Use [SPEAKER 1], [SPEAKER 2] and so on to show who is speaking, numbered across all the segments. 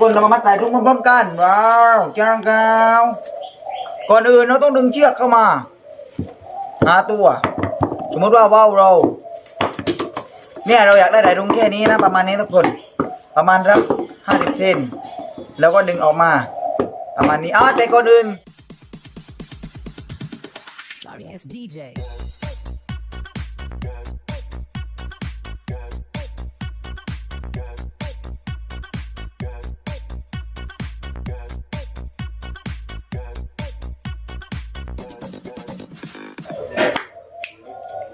[SPEAKER 1] คนเรามามัดสายทุกพร้อมๆกันว้าวจ้างกาวก่อนอื่นเราต้องดึงเชือกเข้ามาหาตัว สมมติว่าว่าวเรา เนี่ยเราอยากได้สายรุ้งแค่นี้นะ ประมาณนี้ทุกคน ประมาณสักห้าสิบเซนแล้วก็ดึงออกมา ประมาณนี้อ้าแต่ก่อนอื่น
[SPEAKER 2] Sorry ass DJ.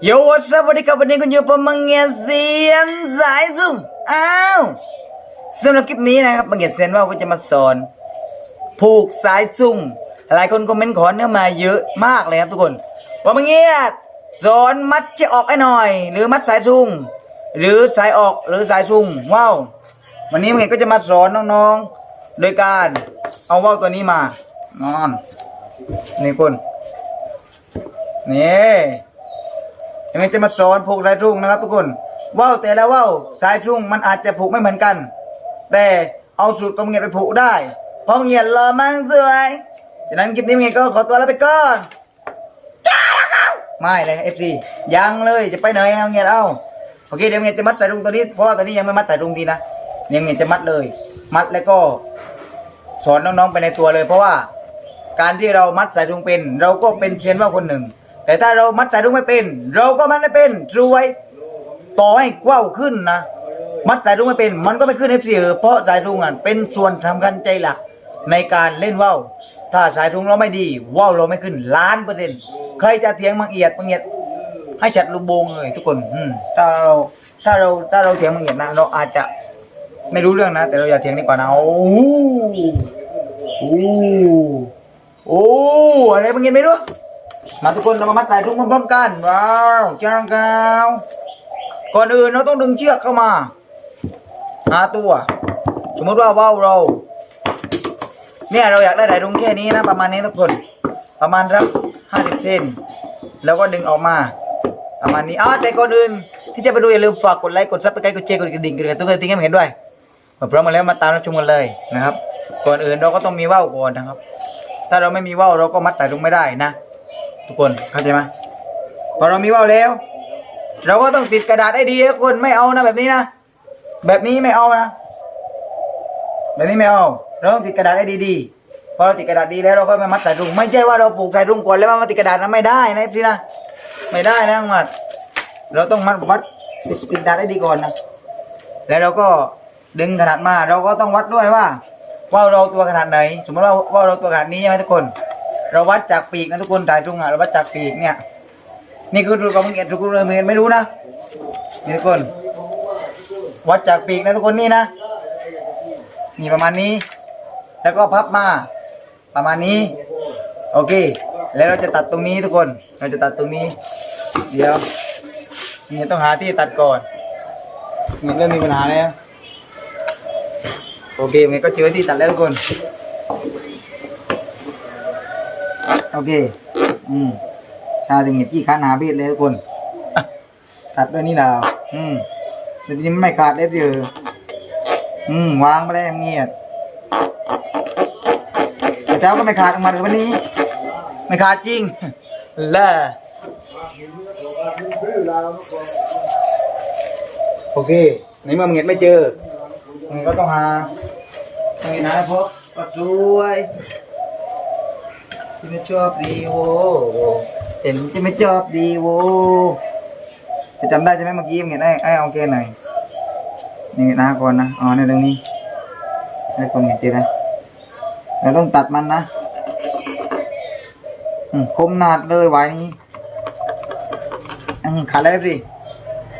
[SPEAKER 1] โยวัสวัสดีครับวันนี้คุณอยู่ผมมังเงียเซียนสายซุ่มอ้าวสำหรับคลิปนี้นะครับมังเงียเซียนว่าก็จะมาสอน ผูกสายซุ่มหลายคนคอมเมนต์ขอเข้ามาเยอะมากเลยครับทุกคนว่ามังเงียสอนมัดจะออกให้หน่อย หรือมัดสายซุ่มหรือสายออกหรือสายซุ่มว้าววันนี้มังเงียก็จะมาสอนน้องๆ โดยการเอาว่าวตัวนี้มานอนนี่คุณนี่ ยังไงจะมาสอนผูกสายทุ่งนะครับ ทุกคนว่าวแต่ละว่าวสายทุ่งมันอาจจะผูกไม่เหมือนกัน แต่เอาสูตรกองเงียบไปผูกได้ เพราะเงียบรอมั่งสวยฉะนั้นคลิปนี้เงียบก็ขอตัวลาไปก่อนจ้าแล้วไม่เลยเอฟซียังเลยจะไปไหนเอาเงียบเอาโอเคเดี๋ยวเงียบจะมัดสายทุ่งตัวนี้เพราะว่าตัวนี้ยังไม่มัดสายทุ่งทีนะเดี๋ยเงียบจะมัดเลย มัดแล้วก็ สอนน้องๆไปในตัวเลย เพราะว่าการที่เรามัดสายรุ้งเป็น เราก็เป็นเชียนว่าคนหนึ่ง แต่ถ้าเรามัดสายรุ้งไม่เป็น เราก็มัดไม่เป็นรวยต่อให้กว้าวขึ้นนะ มัดสายรุ้งไม่เป็น มันก็ไม่ขึ้นเอฟซีเพราะสายรุ้งอะเป็นส่วนสำคัญใจหลักในการเล่นว่าวถ้าสายรุ้งเราไม่ดีว่าวเราไม่ขึ้นล้านเปอร์เซ็นต์ใครจะเถียงมังเอียดมังเอียดให้จัดลูกโบงเลยทุกคนอืมถ้าเราถ้าเราถ้าเราเถียงมังเอียดนะ เราอาจจะไม่รู้เรื่องนะ แต่เราอย่าเถียงดีกว่านะโอ้โหโอ้โอ้อะไรบางอย่างไม่รู้ มาทุกคนเรามามัดสายทุกพร้อมๆกัน ว้าวจ้างกาว ก่อนอื่นเราต้องดึงเชือกเข้ามาหาตัว สมมติว่าว่าวเรา เนี่ยเราอยากได้สายรุ้งแค่นี้นะ ประมาณนี้ทุกคน ประมาณสักห้าสิบเซนแล้วก็ดึงออกมา ประมาณนี้อ้าแต่ก่อนอื่น ที่จะไปดูอย่าลืมฝากกดไลค์กดซับสไครต์กดแชร์กดกระดิ่งกดกระตุ้นกระดิ่งให้เห็นด้วยมาพร้อมมาแล้วมาตามรับชมกันเลยนะครับ ก่อนอื่นเราก็ต้องมีว่าวก่อนนะครับ ถ้าเราไม่มีว่าวเราก็มัดสายรุงไม่ได้นะ ทุกคนเข้าใจไหมพอเรามีว่าวแล้ว เราก็ต้องติดกระดาษให้ดีทุกคนไม่เอานะแบบนี้นะแบบนี้ไม่เอานะแบบนี้ไม่เอาเราต้องติดกระดาษให้ดีๆพอเราติดกระดาษดีแล้วเราก็มามัดสายรุ้งไม่ใช่ว่าเราปลูกสายรุ้งก่อนแล้วมาติดกระดาษนะไม่ได้นะพี่นะไม่ได้นะมัดเราต้องมัดวัดติดกระดาษให้ดีก่อนนะแล้วเราก็ดึงขนาดมาเราก็ต้องวัดด้วยว่าว่าวเราตัวขนาดไหน สมมติว่าว่าวเราตัวขนาดนี้ใช่ไหมทุกคน เราวัดจากปีกนะทุกคนถ่ายตรงอะเราวัดจากปีกเนี่ย นี่คือสูตรของมึงเอ็ดทุกคนเรียนไม่รู้นะนี่ทุกคน วัดจากปีกนะทุกคนนี่นะนี่ประมาณนี้ แล้วก็พับมาประมาณนี้ โอเค แล้วเราจะตัดตรงนี้ทุกคน เราจะตัดตรงนี้ เดี๋ยวนี่ต้องหาที่ตัดก่อนมันเริ่มมีปัญหาแล้วโอเคมันก็เจอที่ตัดแล้วทุกคน โอเค อืม ชาถึงเห็ดที่ขาหนาเบียดเลยทุกคน ตัดด้วยนี่แล้วอืมแต่ทีนี้ไม่ขาดเลยเดียวอืม วางไปแล้วเงียบแต่เจ้าก็ไม่ขาดออกมาเลยวันนี้ ไม่ขาดจริงแล่โอเคในเมื่อมึงเห็นไม่เจอมึงก็ต้องหามึงเห็นหาพบก็สวย ที่ไม่ชอบดีโวเห็นที่ไม่ชอบดีโวจะจำได้ใช่ไหมเมื่อกี้มึงเห็นไอ้ไอ้เอาแค่ไหนนี่หนหาก่อนนะอ๋อในตรงนี้ให้คนเห็นจอนะเราต้องตัดมันนะอืมคมนาดเลยไว้นี้ขาดแล้วสิ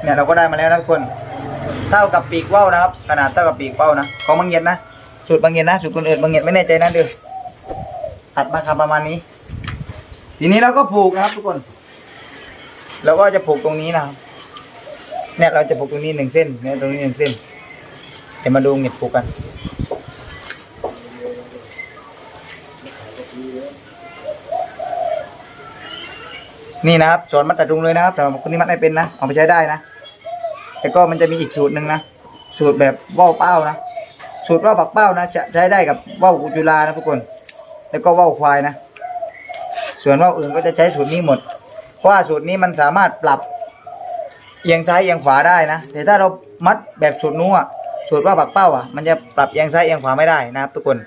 [SPEAKER 1] เนี่ยเราก็ได้มาแล้วนะทุกคนเท่ากับปีกว่าวนะครับ ขนาดเท่ากับปีกว่าวนะของบางเย็นนะสูตรบางเย็นนะสูตรคนอื่นบางเย็นไม่แน่ใจนะเดือ ตัดมาครับประมาณนี้ ทีนี้เราก็ผูกนะครับ ทุกคนเราก็จะผูกตรงนี้นะครับเนี่ยเราจะผูกตรงนี้หนึ่งเส้นเนี่ยตรงนี้หนึ่งเส้นจะมาดูเงียบผูกกัน นี่นะครับสอนมัดตัดรุงเลยนะครับแต่คนที่มัดไม่เป็นนะเอาไปใช้ได้นะแต่ก็มันจะมีอีกสูตรหนึ่งนะสูตรแบบว่าวเป้านะสูตรว่าวปักเป้านะจะใช้ได้กับว่าวกุจุลานะทุกคน แล้วก็ว่าวควายนะ ส่วนว่าวอื่นก็จะใช้สูตรนี้หมด เพราะว่าสูตรนี้มันสามารถปรับเอียงซ้ายเอียงขวาได้นะ แต่ถ้าเรามัดแบบสูตรนู้นอะสูตรว่าปักเป้าอะมันจะปรับเอียงซ้ายเอียงขวาไม่ได้นะครับ ทุกคน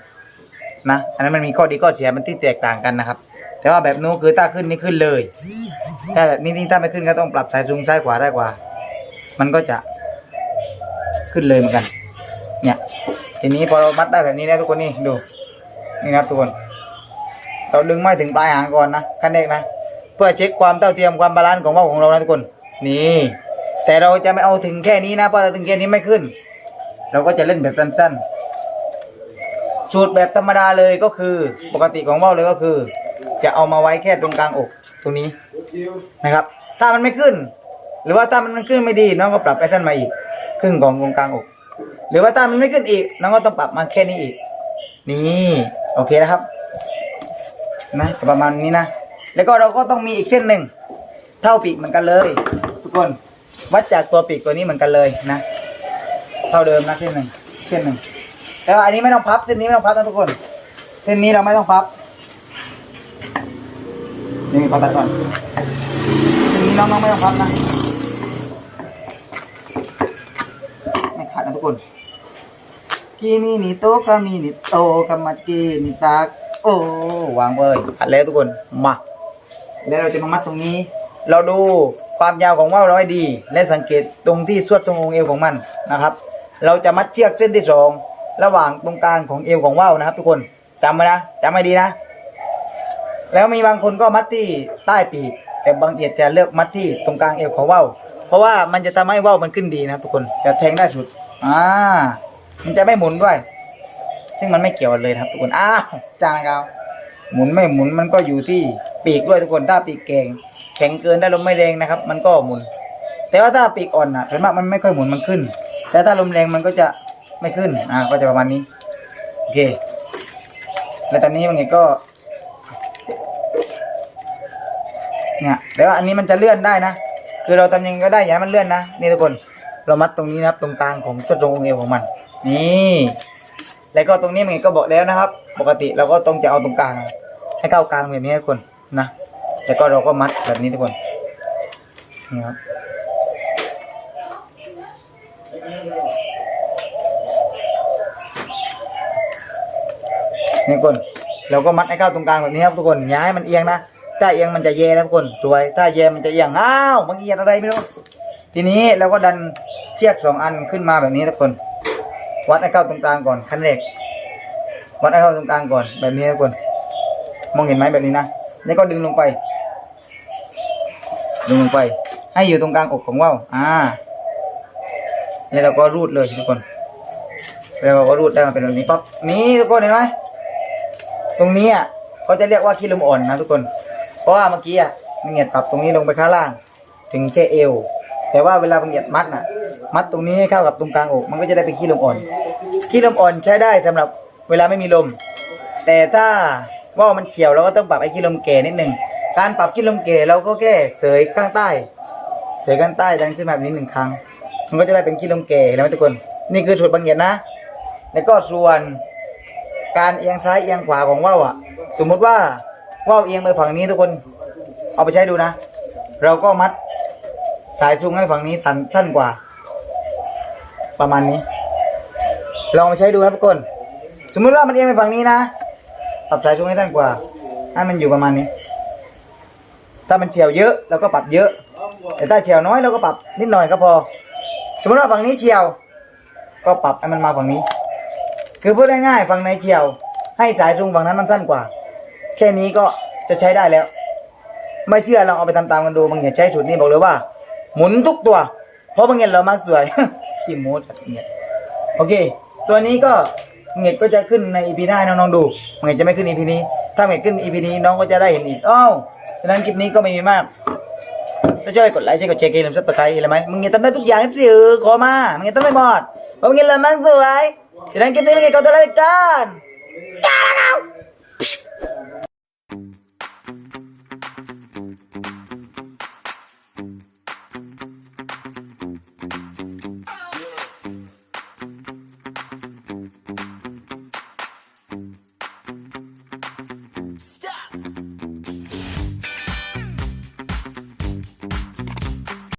[SPEAKER 1] นะ อันนั้นมันมีข้อดีข้อเสียมันที่แตกต่างกันนะครับ แต่ว่าแบบนู้นคือถ้าขึ้นนี่ขึ้นเลยถ้าแบบนี้นี่ถ้าไม่ขึ้นก็ต้องปรับสายสูงซ้ายขวาได้กว่า มันก็จะขึ้นเลยเหมือนกัน เนี่ย ทีนี้พอเรามัดได้แบบนี้แล้วทุกคนนี่ดู นี่นะครับทุกคน เราดึงไม่ถึงปลายหางก่อนนะขั้นแรกนะ เพื่อเช็คความเท่าเทียมความบาลานซ์ของว่าวของเรานะทุกคนนี่แต่เราจะไม่เอาถึงแค่นี้นะเพราะถ้าถึงแค่นี้ไม่ขึ้น เราก็จะเล่นแบบสั้นๆสูตรแบบธรรมดาเลยก็คือ ปกติของว่าวเลยก็คือ จะเอามาไว้แค่ตรงกลางอกตรงนี้นะครับ ถ้ามันไม่ขึ้น หรือว่าถ้ามันขึ้นไม่ดีน้องก็ปรับแพทเทิร์นมาอีกครึ่งของตรงกลางอก หรือว่าถ้ามันไม่ขึ้นอีก น้องก็ต้องปรับมาแค่นี้อีก นี่ โอเคนะครับ นะประมาณนี้นะ แล้วก็เราก็ต้องมีอีกเส้นหนึ่งเท่าปีกเหมือนกันเลย ทุกคนวัดจากตัวปีกตัวนี้เหมือนกันเลยนะ เท่าเดิมนะเส้นหนึ่งเส้นหนึ่งแต่ว่าอันนี้ไม่ต้องพับเส้นนี้ไม่ต้องพับนะทุกคน เส้นนี้เราไม่ต้องพับนี่ขอตัดก่อนเส้นนี้น้องๆไม่ต้องพับนะไม่ขาดนะทุกคนกีมีนิโตกามีนิโตกามากีนิตาก โอ้วางเลยผัดแล้วทุกคนมา แล้วเราจะมามัดตรงนี้ เราดูความยาวของว่าวเราให้ดี และสังเกตตรงที่สวดทรงองค์เอวของมันนะครับ เราจะมัดเชือกเส้นที่สองระหว่างตรงกลางของเอวของว่าวนะครับ ทุกคนจำไว้นะจำให้ดีนะ แล้วมีบางคนก็มัดที่ใต้ปีกแต่บางเอียดจะเลือกมัดที่ตรงกลางเอวของว่าวเพราะว่ามันจะทำให้ว่าวมันขึ้นดีนะครับทุกคนจะแทงได้สุดอ่ามันจะไม่หมุนด้วย ซึ่งมันไม่เกี่ยวเลยครับทุกคนอ้าวจางนะครับหมุนไม่หมุนมันก็อยู่ที่ปีกด้วยทุกคนถ้าปีกแข็งแข็งเกินได้ลมไม่แรงนะครับ มันก็หมุน แต่ว่าถ้าปีกอ่อนอะส่วนมากมันไม่ค่อยหมุนมันขึ้น แต่ถ้าลมแรงมันก็จะไม่ขึ้นอ่าก็จะประมาณนี้โอเค แล้วตอนนี้มันไงก็เนี่ยแต่ว่าอันนี้มันจะเลื่อนได้นะ คือเราทำยังไงก็ได้อย่าให้มันเลื่อนนะนี่ทุกคนเรามัดตรงนี้นะครับ ตรงกลางของชุดตรงองเอวของมัน นี่ แล้วก็ตรงนี้มันก็บอกแล้วนะครับ ปกติเราก็ต้องจะเอาตรงกลาง ให้เข้ากลางแบบนี้ทุกคนนะแล้วก็เราก็มัดแบบนี้ทุกคนนี่ครับนี่ทุกคนเราก็มัดให้เข้าตรงกลางแบบนี้ครับทุกคนอย่าให้มันเอียงนะถ้าเอียงมันจะเย่นะทุกคนสวยถ้าเย่มันจะเอียงอ้าวมันเอียงอะไรไม่รู้ทีนี้เราก็ดันเชือกสองอันขึ้นมาแบบนี้ทุกคน วัดให้เข้าตรงกลางก่อนขั้นแรกวัดให้เข้าตรงกลางก่อน แบบนี้ทุกคนมองเห็นไหมแบบนี้นะแล้วก็ดึงลงไปดึงลงไป ให้อยู่ตรงกลางอกของว่าวอ่าแล้วเราก็รูดเลยทุกคนแล้วเราก็รูดได้มาเป็นแบบนี้ปั๊บนี่ทุกคนเห็นไหมตรงนี้อะเขาจะเรียกว่าขี้ลมอ่อนนะทุกคน เพราะว่าเมื่อกี้อะมันเหยียดปรับตรงนี้ลงไปข้างล่าง ถึงแค่เอว แต่ว่าเวลามันเหยียดมัดน่ะ มัดตรงนี้ให้เข้ากับตรงกลางอก มันก็จะได้เป็นขี้ลมอ่อน ขี้ลมอ่อนใช้ได้สำหรับเวลาไม่มีลม แต่ถ้าว่ามันเฉียวเราก็ต้องปรับไอ้ขี้ลมแก่นิดหนึ่งการปรับขี้ลมแก่เราก็แค่เสยข้างใต้ เสยข้างใต้ดันขึ้นมาแบบนี้หนึ่งครั้ง มันก็จะได้เป็นขี้ลมแก่แล้วทุกคน นี่คือสูตรบางเหียดนะ แล้วก็ส่วนการเอียงซ้ายเอียงขวาของว่าวอะ สมมุติว่าว่าวเอียงไปฝั่งนี้ทุกคน เอาไปใช้ดูนะ เราก็มัดสายซุงให้ฝั่งนี้สั้นสั้นกว่า ประมาณนี้ ลองมาใช้ดูนะทุกคน สมมุติว่ามันเอียงไปฝั่งนี้นะปรับสายช่วงให้ด้านกว่าให้มันอยู่ประมาณนี้ ถ้ามันเฉียวเยอะเราก็ปรับเยอะ แต่ถ้าเฉียวน้อยเราก็ปรับนิดหน่อยก็พอ สมมติว่าฝั่งนี้เฉียว ก็ปรับให้มันมาฝั่งนี้ คือพูดง่ายๆฝั่งไหนเฉียว ให้สายช่วงฝั่งนั้นมันสั้นกว่า แค่นี้ก็จะใช้ได้แล้ว ไม่เชื่อลองเอาไปทำตามกันดูบางอย่างใช้สูตรนี้บอกเลยว่า หมุนทุกตัว เพราะบางอย่างเรามักสวย ขี้โม้จัดเนี่ยโอเค ตัวนี้ก็เน็ตก็จะขึ้นใน EP หน้าน้องๆดูเน็ตจะไม่ขึ้น EP นี้ ถ้าเน็ตขึ้น EP นี้น้องก็จะได้เห็นอีกอ้าวฉะนั้นคลิปนี้ก็ไม่มีมากถ้าช่วยกดไลค์ช่วยกดแชร์กดซับสไครต์อะไรไหมมึงเน็ตทำได้ทุกอย่างสิเออขอมามึงเน็ตทำได้หมดเพราะมึงเน็ตเลยมั่งสวยฉะนั้นคลิปนี้ไม่เน็ตก็ตัวลาไปก่อนจ้าแล้ว